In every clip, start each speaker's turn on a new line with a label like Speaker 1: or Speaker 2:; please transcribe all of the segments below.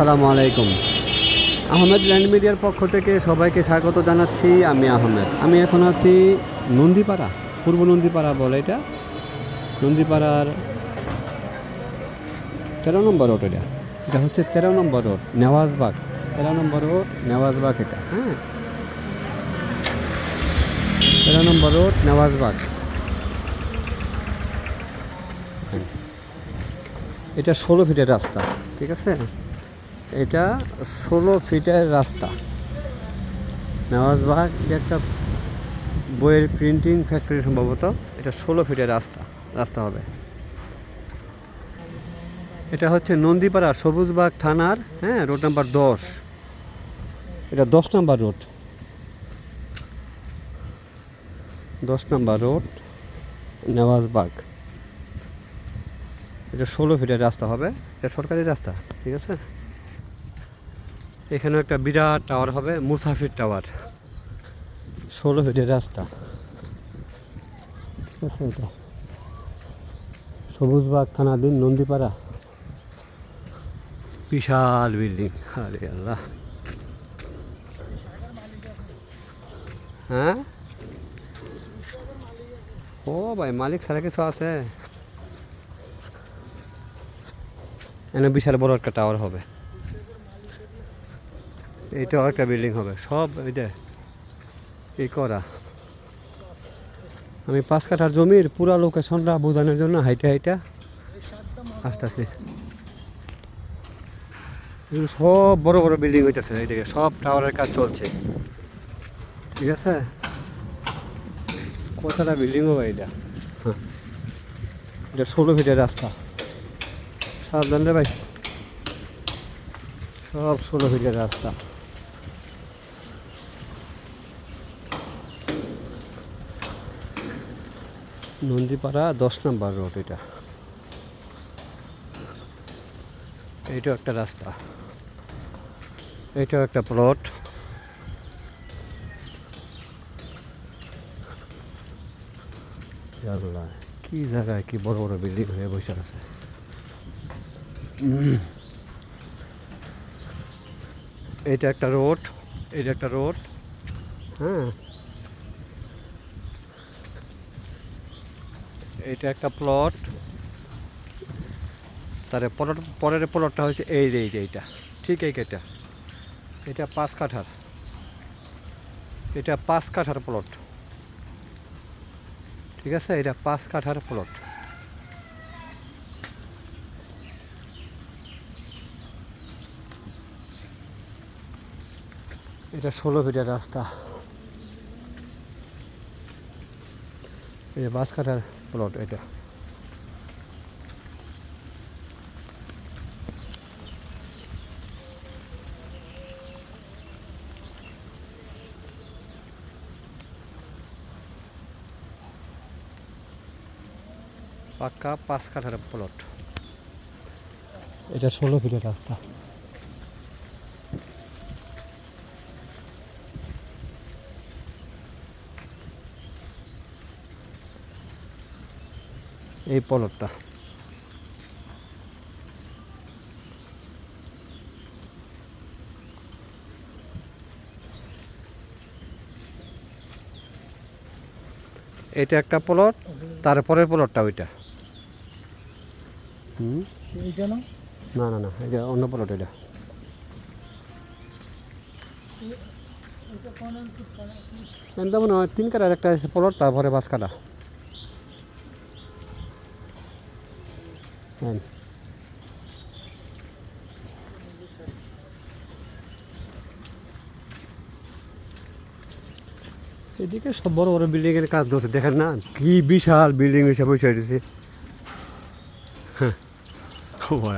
Speaker 1: আসসালামু আলাইকুম। আহমেদ ল্যান্ড মিডিয়ার পক্ষ থেকে সবাইকে স্বাগত জানাচ্ছি, আমি আহমেদ। আমি এখন আছি নন্দীপাড়া, পূর্ব নন্দীপাড়া বলে এটা। নন্দীপাড়ার তেরো নম্বর রোড এটা। এটা হচ্ছে তেরো নম্বর রোড, নেওয়াজবাগ। তেরো নম্বর রোড, নেওয়াজবাগ এটা হ্যাঁ? তেরো নম্বর রোড, নেওয়াজবাগ। এটা ষোলো ফিটের রাস্তা, ঠিক আছে? এটা ষোলো ফিটের রাস্তা। নেওয়াজবাগ একটা বইয়ের প্রিন্টিং ফ্যাক্টরি সম্ভবত, এটা ষোলো ফিটের রাস্তা রাস্তা হবে। এটা হচ্ছে নন্দীপাড়া সবুজবাগ থানার হ্যাঁ রোড নাম্বার দশ। এটা দশ নাম্বার রোড। দশ নাম্বার রোড নেওয়াজবাগ এটা ষোলো ফিটের রাস্তা হবে। এটা সরকারি রাস্তা, ঠিক আছে? এখানে একটা বিরাট টাওয়ার হবে মুসাফির টাওয়ার। ষোলো ফিটের রাস্তা। আছে এটা সবুজবাগ থানাধীন নন্দীপাড়া। বিশাল বিল্ডিং আরে আল্লাহ। হ্যাঁ? ও ভাই মালিক সারা কিছু আছে? এখানে বিশাল বড় একটা টাওয়ার হবে। এইটাও একটা বিল্ডিং হবে। সব এইটা এই করা। আমি পাঁচ কাঠার জমির পুরা লোকেশনটা বোঝানোর জন্য হাইটা হাইটা আস্তে আস্তে সব বড় বড় বিল্ডিং হইতেছে এইদিকে। সব টাওয়ারের কাজ চলছে। ঠিক আছে? কতটা বিল্ডিং হবে এটা হ্যাঁ। এটা ষোলো ফিটের রাস্তা। সাবধান রে ভাই। সব ষোলো ফিটের রাস্তা। নন্দীপাড়া দশ নম্বর রোড এটা। এইটাও একটা রাস্তা। এইটাও একটা প্লট কি জায়গায় কি বড় বড় বিল্ডিং হয়ে বসে আছে। এটা একটা রোড এটা একটা রোড হ্যাঁ। এটা একটা প্লট তার পরের পরের প্লটটা হচ্ছে এই যে এই যে এইটা। ঠিক এই এটা। এটা পাঁচ কাঠার। এটা পাঁচ কাঠার প্লট ঠিক আছে? এটা পাঁচ কাঠার প্লট এটা ষোলো ফিটের রাস্তা। এই বাস কাটার প্লট এটা পাক্কা পাঁচ কাঠার প্লট এটা ষোলো ফিটের রাস্তা। এই পলটটা। এটা একটা প্লট তারপরের প্লটটা ওইটা। হুম?
Speaker 2: না?
Speaker 1: না না এটা অন্য প্লট এটা। তিন কাটার একটা আছে প্লট তারপরে বাস কাটা। এদিকে সব বড় বড় বিল্ডিং এর কাজ ধরছে, দেখেন না? কি বিশাল বিল্ডিং হিসেবে বসে উঠেছে হ্যাঁ।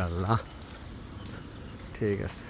Speaker 1: আল্লাহ। ঠিক আছে।